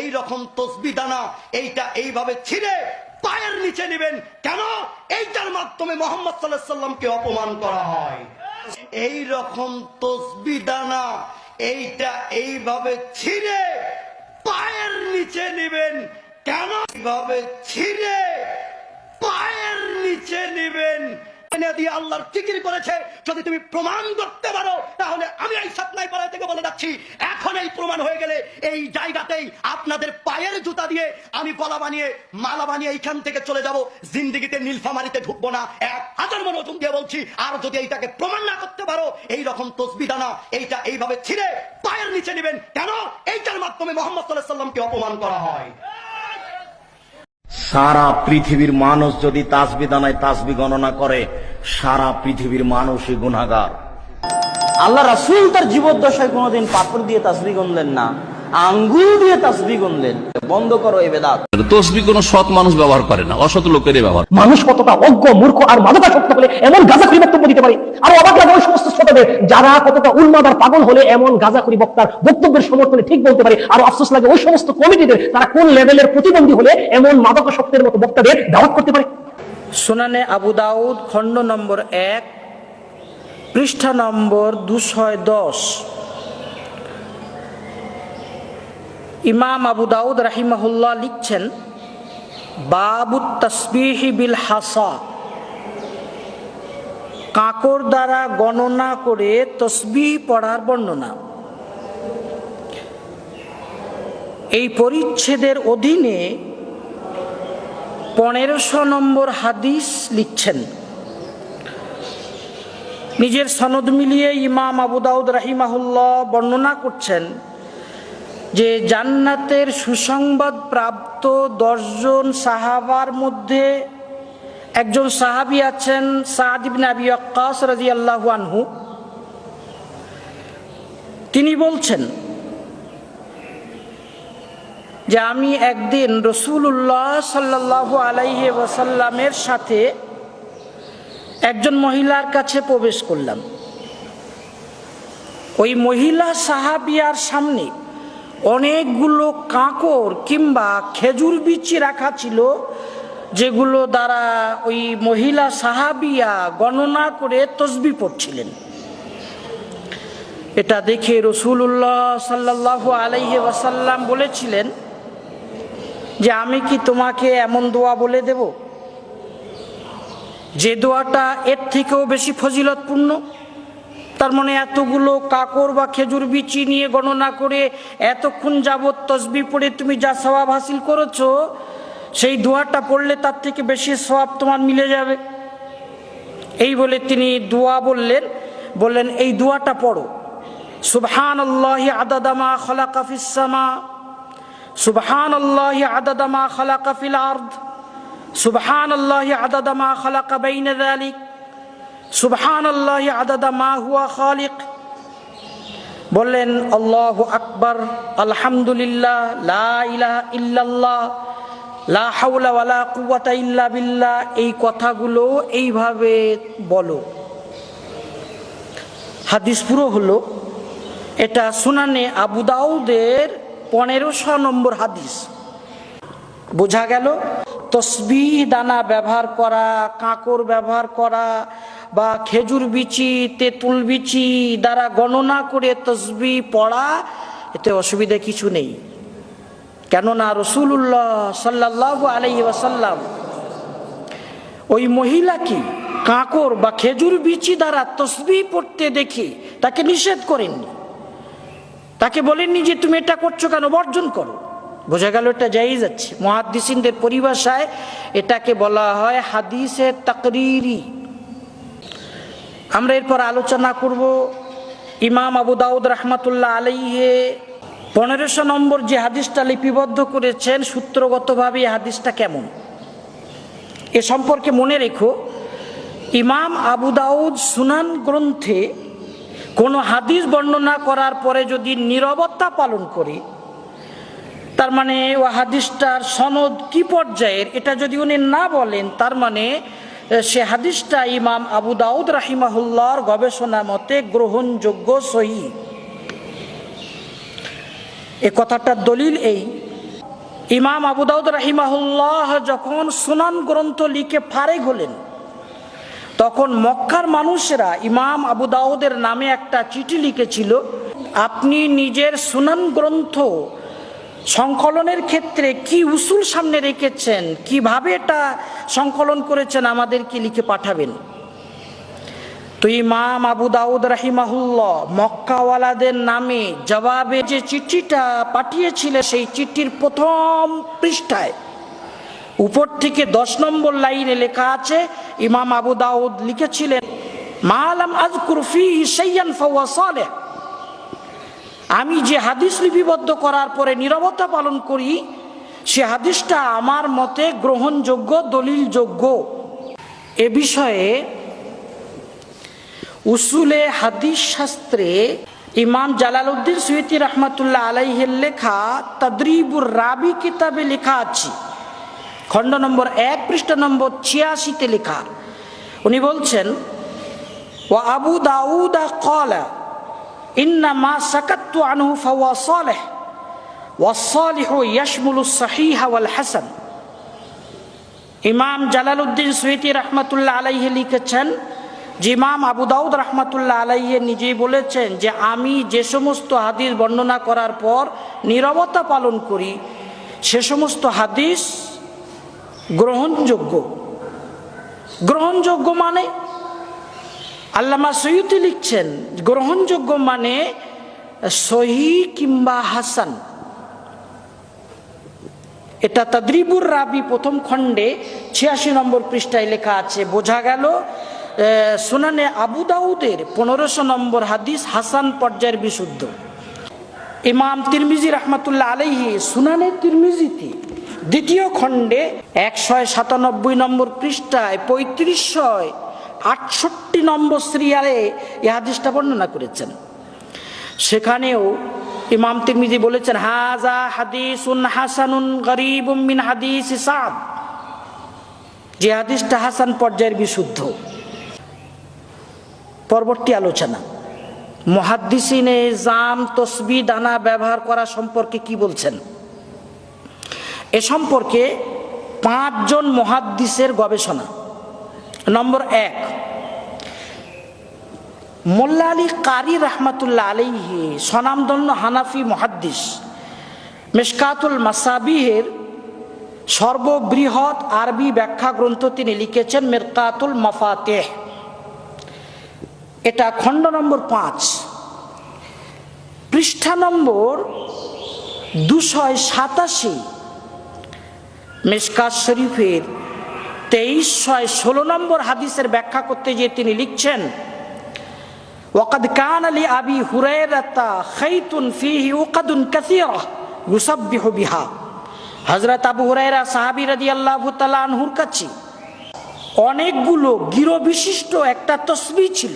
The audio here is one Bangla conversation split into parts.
এই রকম তসবি দানা এইটা এইভাবে ছিঁড়ে পায়ের নিচে নেবেন। কেন? এইটার মাধ্যমে মোহাম্মদ সাল্লাহ সাল্লামকে অপমান করা হয়। এই রকম তসবি দানা এইটা এইভাবে ছিঁড়ে পায়ের নিচে নেবেন। কেন? এইভাবে ছিঁড়ে পায়ের নিচে নেবেন। দিয়ে আল্লাহর ফিকির করেছে। যদি তুমি প্রমাণ করতে পারো, তাহলে আমি এই সাতনাই পাড়া থেকে বলে যাচ্ছি এখন এই প্রমাণ হয়ে গেলে এই জায়গাতেই আপনাদের পায়ের জুতা দিয়ে আমি গলা বানিয়ে, মালা বানিয়ে এইখান থেকে চলে যাব। জিন্দিগিতে নীলফামারিতে ঢুকবো না। এক হাজার মনে ওজন দিয়ে বলছি, আর যদি এইটাকে প্রমাণ না করতে পারো এই রকম তসবি দানা, এইটা এইভাবে ছিঁড়ে পায়ের নিচে নেবেন। কেন? এইটার মাধ্যমে মোহাম্মদ সাল্লাহ সাল্লামকে অপমান করা হয়। সারা পৃথিবীর মানুষ যদি তাসবি দানায় তাসবি গণনা করে, সারা পৃথিবীর মানুষই গুণাগার আল্লাহ রাসূল তার জীবদ্দশায় কোনোদিন পাথর দিয়ে তাসবি গনলেন না আঙ্গুল দিয়ে তাসবি গনলেন। বন্ধ করো এই বেদাত। তসবি কোনো সৎ মানুষ ব্যবহার করে না অসৎ লোকেরই ব্যবহার মানুষ কতটা অজ্ঞ মূর্খ আর মাদকাসক্ত হলে এমন গাঁজাখুরি বক্তব্য দিতে পারে। আর অবাক লাগে ওই সমস্ত শ্রোতাদের যারা কতটা উন্মাদ আর পাগল হলে এমন গাঁজাখুরি বক্তার বক্তব্যের সমর্থনে ঠিক বলতে পারে। আর আফসোস লাগে ওই সমস্ত কমিটিদের তারা কোন লেভেলের প্রতিবন্ধী হলে এমন মাদকাসক্তের মতো বক্তাদের দাওয়াত করতে পারে। সুনানে আবু দাউদ খণ্ড নম্বর এক। পৃষ্ঠা নম্বর দুশয় দশ। ইমাম আবু দাউদ রাহিমাহুল্লাহ লিখছেন, বাবু তসবিহি বিল হাসা। কাঁকর দ্বারা গণনা করে তসবি পড়ার বর্ণনা। এই পরিচ্ছেদের অধীনে পনেরোশো নম্বর হাদিস লিখছেন নিজের সনদ মিলিয়ে ইমাম আবু দাউদ রাহিমাহুল্লাহ বর্ণনা করছেন যে জান্নাতের সুসংবাদ প্রাপ্ত দশজন সাহাবার মধ্যে একজন সাহাবি আছেন সাদ ইবনে আবি ওয়াক্কাস রাদিয়াল্লাহু আনহু। তিনি বলছেন যে আমি একদিন রসুল্লাহ সাল্লাহ আলাইহি ওয়াসাল্লামের সাথে একজন মহিলার কাছে প্রবেশ করলাম। ওই মহিলা সাহাবিয়ার সামনে অনেকগুলো কাঁকর কিংবা খেজুর বিচি রাখা ছিল, যেগুলো দ্বারা ওই মহিলা সাহাবিয়া গণনা করে তসবি পড়ছিলেন। এটা দেখে রসুল্লাহ সাল্লাহ আলাইহি ওয়াসাল্লাম বলেছিলেন যে, আমি কি তোমাকে এমন দোয়া বলে দেব? যে দোয়াটা এর থেকেও বেশি ফজিলতপূর্ণ, তার মানে এতগুলো কাকর বা খেজুর বিচি নিয়ে গণনা করে এতক্ষণ যাবৎ তসবি পড়ে তুমি যা স্বভাব হাসিল করেছ, সেই দোয়াটা পড়লে তার থেকে বেশি স্বভাব তোমার মিলে যাবে। এই বলে তিনি দোয়া বললেন বললেন, এই দোয়াটা পড়ো। সুবহান আল্লাহি আদাদামা খলা কাফিসামা সুবহান আল্লাহি আদাদামা খলা কাফিল আর্ধ সুবহান আল্লাহ আদাদা মা সুবহান আদাদা মা হুয়া খালিক। বললেন, আল্লাহ আকবর, আলহামদুলিল্লাহ, লা ইল্লাল্লাহ, লা ইল্লা বিল্লাহ, এই কথাগুলো এইভাবে বলো। হাদিস পুরো হলো, এটা সুনানে আবু দাউদের পনেরোশো নম্বর হাদিস। বোঝা গেল তসবি দানা ব্যবহার করা, কাঁকর ব্যবহার করা, বা খেজুর বিচি, তেঁতুল বিচি দ্বারা গণনা করে তসবি পড়া, এতে অসুবিধা কিছু নেই। কেননা রসুল্লাহ সাল্লাহ আলাই ওয়াসাল্লাম ওই মহিলাকে কাঁকর বা খেজুর বিচি দ্বারা তসবি পড়তে দেখে তাকে নিষেধ করেননি। তাকে বলেননি যে, তুমি এটা করছ কেন? বর্জন করো। বোঝা গেল এটা যাই যাচ্ছে মহাদিসিনদের পরিভাষায় এটাকে বলা হয় হাদিসে তাকরিরি। আমরা এরপর আলোচনা করব ইমাম আবু দাউদ রহমাতুল্লাহ আলাইহে। পনেরোশো নম্বর যে হাদিসটা লিপিবদ্ধ করেছেন, সূত্রগতভাবে এই হাদিসটা কেমন? এ সম্পর্কে মনে রেখো, ইমাম আবু দাউদ সুনান গ্রন্থে কোনো হাদিস বর্ণনা করার পরে যদি নিরবতা পালন করি তার মানে ও হাদিসটার সনদ কি পর্যায়ের? এটা যদি উনি না বলেন, তার মানে সে হাদিসটা ইমাম আবু দাউদ রাহিমাহুল্লাহর গবেষণা মতে গ্রহণযোগ্য সহি। এ কথাটার দলিল এই। ইমাম আবু দাউদ রাহিমাহুল্লাহ যখন সুনান গ্রন্থ লিখে ফারেক হলেন, তখন মক্কার মানুষেরা ইমাম আবু দাউদের নামে একটা চিঠি লিখেছিল, আপনি নিজের সুনান গ্রন্থ সংকলনের ক্ষেত্রে কি উসুল সামনে রেখেছেন? কীভাবে এটা সংকলন করেছেন? আমাদেরকে লিখে পাঠাবেন। তো ইমাম আবু দাউদ রাহিমাহুল্লাহ মক্কাওয়ালাদের নামে জবাবে যে চিঠিটা পাঠিয়েছিলেন সেই চিঠির প্রথম পৃষ্ঠায় উপর থেকে দশ নম্বর লাইনে লেখা আছে, ইমাম আবু দাউদ লিখেছিলেন, মালাম আজকুর ফি সাইয়ান ফাওয়া সালেহ। আমি যে হাদিস লিপিবদ্ধ করার পরে নীরবতা পালন করি, সে হাদিসটা আমার মতে গ্রহণযোগ্য, দলিলযোগ্য। এ বিষয়ে উসুলে হাদিস শাস্ত্রে ইমাম জালালউদ্দিন সুইতি রহমতুল্লাহ আলাইহের লেখা তদ্রিবুর রাবি কিতাবে লেখা আছে। খণ্ড নম্বর এক, পৃষ্ঠ নম্বর ছিয়াশিতে লেখা। উনি বলছেন ও আবু দাউদা কলা ইন্নামা সাকাত্তু আনহু ফাওয়া সালেহ ওয়াসালিহ ইয়াসমুল সাহিহা ওয়াল হাসান। ইমাম জালালুদ্দিন সুইতি রহমতুল্লাহ আলাইহে লিখেছেন, যে ইমাম আবু দাউদ রহমতুল্লাহ আলাইহে নিজেই বলেছেন যে আমি যে সমস্ত হাদিস বর্ণনা করার পর নিরবতা পালন করি, সে সমস্ত হাদিস গ্রহণযোগ্য। গ্রহণযোগ্য মানে আল্লামা সৈয়দি লিখছেন, গ্রহণযোগ্য মানে সহি কিংবা হাসান। এটা তদ্রিবুর রাবি প্রথম খণ্ডে ছিয়াশি নম্বর পৃষ্ঠায় লেখা আছে, বোঝা গেল সুনানে আবু দাউদের পনেরোশো নম্বর হাদিস হাসান পর্যায়ের বিশুদ্ধ। ইমাম তিরমিজি রহমতুল্লাহ আলাইহি সুনানে তিরমিজিতে দ্বিতীয় খণ্ডে একশো সাতানব্বই নম্বর পৃষ্ঠায় পঁয়ত্রিশশয় আটষট্টি নম্বর সিরিয়ালে এই হাদিসটা বর্ণনা করেছেন। সেখানেও ইমাম তিরমিজি বলেছেন, হাজা হাদিসুন হাসানুন গরিব মিন হাদিস সাদ। যে হাদিসটা হাসান পর্যায়ের বিশুদ্ধ। পরবর্তী আলোচনা, মহাদ্দিসিনে জাম তসবি দানা ব্যবহার করা সম্পর্কে কি বলছেন? এ সম্পর্কে পাঁচজন মহাদ্দিসের গবেষণা নম্বর এক। মোল্লা আলী কারি রহমাতুল্লাহ আলাইহি স্বনামধন্য হানাফি মহাদ্দিস মেশকাতুল মাসাবিহের সর্ববৃহৎ আরবি ব্যাখ্যা গ্রন্থ তিনি লিখেছেন মেরকাতুল মাফাতেহ। এটা খণ্ড নম্বর পাঁচ। পৃষ্ঠা নম্বর দুশয় সাতাশি মেশকাত শরীফের তেইশ ছয় ষোলো নম্বর হাদিসের ব্যাখ্যা করতে গিয়ে তিনি লিখছেন, ওয়াকাদ কান আলী আবি হুরায়রাতা খাইতুন ফিহি উকাদুন কাসীরা ইউসাব্বিহু বিহা। হযরত আবু হুরায়রা সাহাবী রাদিয়াল্লাহু তাআলা আনহুর কাছে অনেকগুলো গিরো বিশিষ্ট একটা তসবিহ ছিল।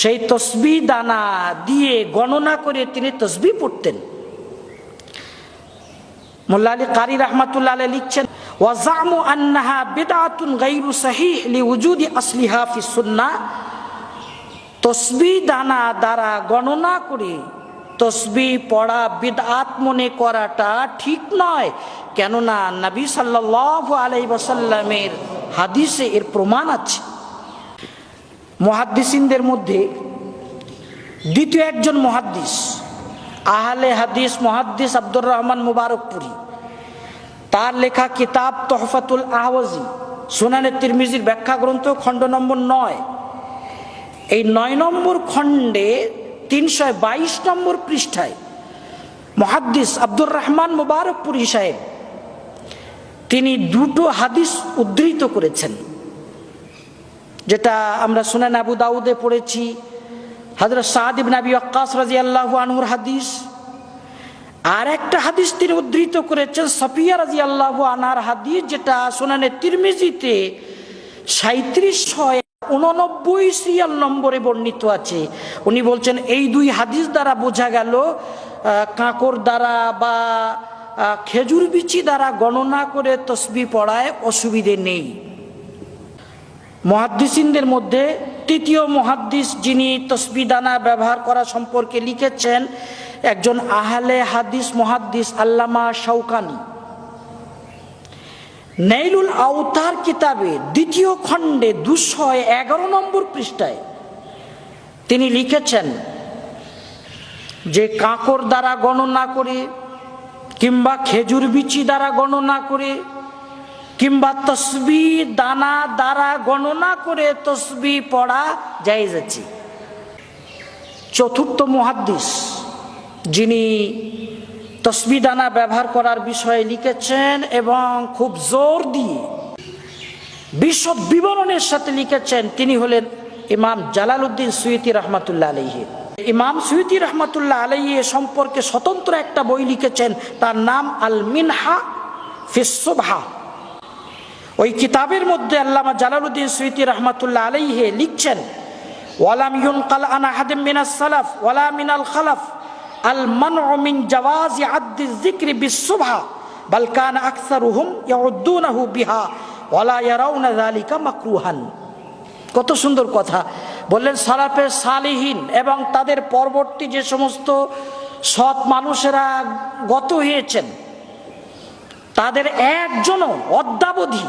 সেই তসবি দানা দিয়ে গণনা করে তিনি তসবি পড়তেন। মোল্লা আলী কারি রহমাতুল্লাহ লিখছেন ওয়াজামু আন্নাহা বিদআতুন গায়রু সহিহ লিউজুদি আসলিহা ফি সুন্নাহ তসবি দানা দ্বারা গণনা করে তসবি পড়া বিদআত মনে করাটা ঠিক নয়, কেননা নবী সাল্লাল্লাহু আলাইহি ওয়াসাল্লামের হাদিসে এর প্রমাণ আছে। মহাদ্দিসিনদের মধ্যে দ্বিতীয় একজন মহাদ্দিস, আহলে হাদিস মহাদ্দিস আব্দুর রহমান মুবারকপুরি। তার লেখা কিতাব তহফাতুল আহওয়াজি, সুনানে তিরমিজির ব্যাখ্যা গ্রন্থ, খণ্ড নম্বর নয়। এই নয় নম্বর খণ্ডে তিনশো বাইশ নম্বর পৃষ্ঠায় মহাদ্দিস আব্দুর রহমান মুবারকপুরি সাহেব, তিনি দুটো হাদিস উদ্ধৃত করেছেন। যেটা আমরা সুনান আবু দাউদে পড়েছি হজরত সাদ ইবনে আবি ওয়াক্কাস রাদিয়াল্লাহু আনহুর হাদিস আর একটা হাদিস তিনি উদ্ধৃত করেছেন, সফিয়া রাদিয়াল্লাহু আনার হাদিস, যেটা সুনানে তিরমিজিতে সাঁত্রিশ ছয় উননব্বই সিরিয়াল নম্বরে বর্ণিত আছে। উনি বলছেন, এই দুই হাদিস দ্বারা বোঝা গেল কাঁকর দ্বারা বা খেজুর বিচি দ্বারা গণনা করে তসবি পড়ায় অসুবিধে নেই। মহাদ্দিসিনদের মধ্যে তৃতীয় মহাদ্দিস যিনি তসবি দানা ব্যবহার করা সম্পর্কে লিখেছেন একজন আহলে হাদিস, মহাদ্দিস, আল্লামা শৌকানি নেইলুল আউতার কিতাবে দ্বিতীয় খণ্ডে দুশো এগারো নম্বর পৃষ্ঠায় তিনি লিখেছেন যে কাঁকর দ্বারা গণনা করে কিংবা খেজুর বিচি দ্বারা গণনা করে কিংবা তসবি দানা দ্বারা গণনা করে তসবি পড়া জায়েজ আছে। চতুর্থ মুহাদ্দিস। যিনি তসবি দানা ব্যবহার করার বিষয়ে লিখেছেন এবং খুব জোর দিয়ে বিশদ বিবরণের সাথে লিখেছেন, তিনি হলেন ইমাম জালালউদ্দিন সুইতি রহমাতুল্লাহ আলহি ইমাম সুইতি রহমাতুল্লাহ আলহি সম্পর্কে স্বতন্ত্র একটা বই লিখেছেন, তার নাম আল মিনহা ফিসুবহা ওই কিতাবের মধ্যে আল্লামা জালালউদ্দিন সুইতি রহমাতুল্লাহ আলাইহে লিখছেন ওয়ালাম ইউনকাল আন আহাদিম মিনাস সালাফ ওয়ালা মিনাল খালাফ। ইয়াউদ্দুনাহু বিহা কত সুন্দর কথা। বললেন, সালাফে সালিহীন এবং তাদের পরবর্তী যে সমস্ত সৎ মানুষেরা গত হয়েছেন, তাদের একজনও অদ্যাবধি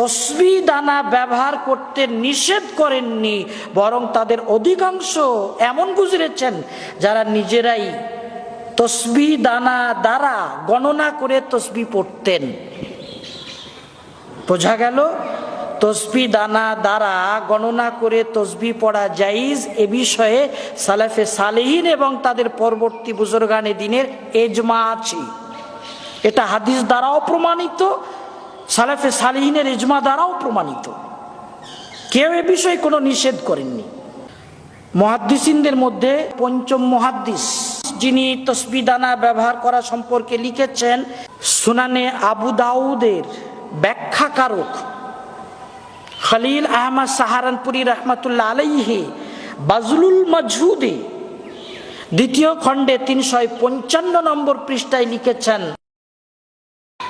তসবি দানা ব্যবহার করতে নিষেধ করেননি, বরং তাদের অধিকাংশ এমন গুজরেছেন যারা নিজেরাই তসবি দানা দ্বারা গণনা করে তসবি পড়তেন। বোঝা গেল, তসবি দানা দ্বারা গণনা করে তসবি পড়া জাইজ এ বিষয়ে সালাফে সালেহীন এবং তাদের পরবর্তী বুজুর্গানে দিনের এজমা আছে। এটা হাদিস দ্বারাও প্রমাণিত সালাফে সালিহিনের ইজমা দ্বারাও প্রমাণিত। কেউ এ বিষয়ে কোনো নিষেধ করেননি। মহাদ্দিসিনদের মধ্যে পঞ্চম মহাদ্দিস, যিনি তসবিদানা ব্যবহার করা সম্পর্কে লিখেছেন, সুনানে আবু দাউদের ব্যাখ্যাকারক খলিল আহমদ সাহারানপুরি রহমতুল্লাহ আলাইহে, বাজলুল মজহুদে। দ্বিতীয় খণ্ডে তিনশো পঞ্চান্ন নম্বর পৃষ্ঠায় লিখেছেন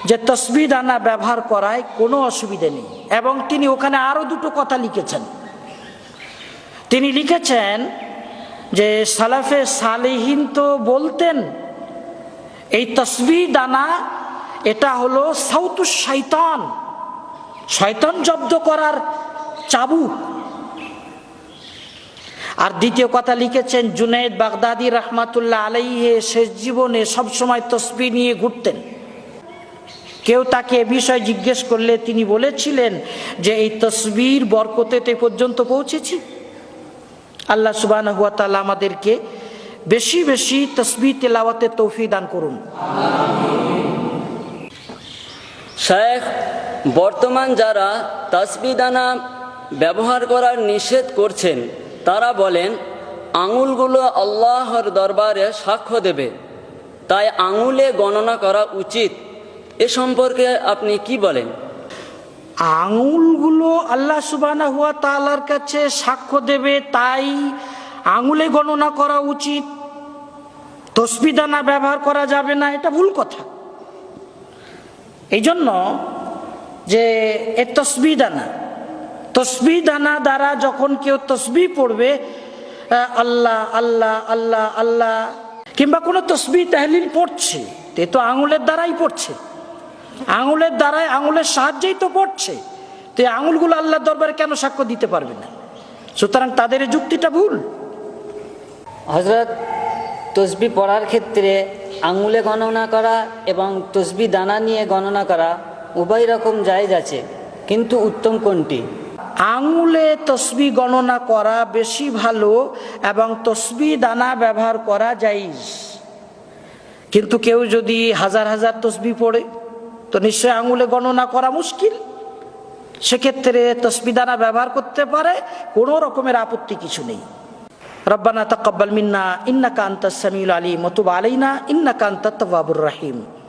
যে তসবি দানা ব্যবহার করায় কোনো অসুবিধে নেই। এবং তিনি ওখানে আরও দুটো কথা লিখেছেন। তিনি লিখেছেন যে, সালাফে সালেহীন তো বলতেন, এই তসবি দানা, এটা হলো সাউতু শৈতান শয়তান জব্দ করার চাবুক। আর দ্বিতীয় কথা লিখেছেন, জুনেদ বাগদাদি রহমাতুল্লাহ আলাইহে শেষ জীবনে সবসময় তসবি নিয়ে ঘুরতেন। কেউ তাকে এ বিষয়ে জিজ্ঞেস করলে তিনি বলেছিলেন যে এই তসবির বরকতে তো পর্যন্ত পৌঁছেছি। আল্লাহ সুবাহ হুয়া আমাদেরকে বেশি বেশি তসবি তেলাওয়াতে তৌফি দান করুন। শেখ বর্তমান যারা তসবিদানা ব্যবহার করার নিষেধ করছেন, তারা বলেন, আঙুলগুলো আল্লাহর দরবারে সাক্ষ্য দেবে। তাই আঙুলে গণনা করা উচিত। এ সম্পর্কে আপনি কি বলেন? আঙুলগুলো আল্লাহ সুবানা হুয়া তালার কাছে সাক্ষ্য দেবে, তাই আঙুলে গণনা করা উচিত। তসবিদানা ব্যবহার করা যাবে না, এটা ভুল কথা। এই জন্য যে এ তসবি দানা তসবি দানা দ্বারা যখন কেউ তসবি পড়বে আল্লাহ আল্লাহ আল্লাহ আল্লাহ, কিংবা কোনো তসবি তাহলিল পড়ছে তে তো আঙুলের দ্বারাই পড়ছে। আঙুলের দ্বারাই আঙুলের সাহায্যেই তো পড়ছে। তো এই আঙুলগুলো আল্লাহর দরবারে কেন সাক্ষ্য দিতে পারবে না? সুতরাং তাদের যুক্তিটা ভুল। হজরত তসবি পড়ার ক্ষেত্রে আঙুলে গণনা করা এবং তসবি দানা নিয়ে গণনা করা উভয় রকম জায়েজ আছে কিন্তু উত্তম কোনটি? আঙুলে তসবি গণনা করা বেশি ভালো এবং তসবি দানা ব্যবহার করা যাইজ কিন্তু কেউ যদি হাজার হাজার তসবি পড়ে তো নিশ্চয় আঙুলে গণনা করা মুশকিল। সেক্ষেত্রে তসবিদানা ব্যবহার করতে পারে, কোনো রকমের আপত্তি কিছু নেই। রব্বানা তকব্বাল মিন্না ইন্না আন্তাস সামিউল মতুব আলাইনা, ইন্নাকা রাহিম তাওয়াবুর রহিম।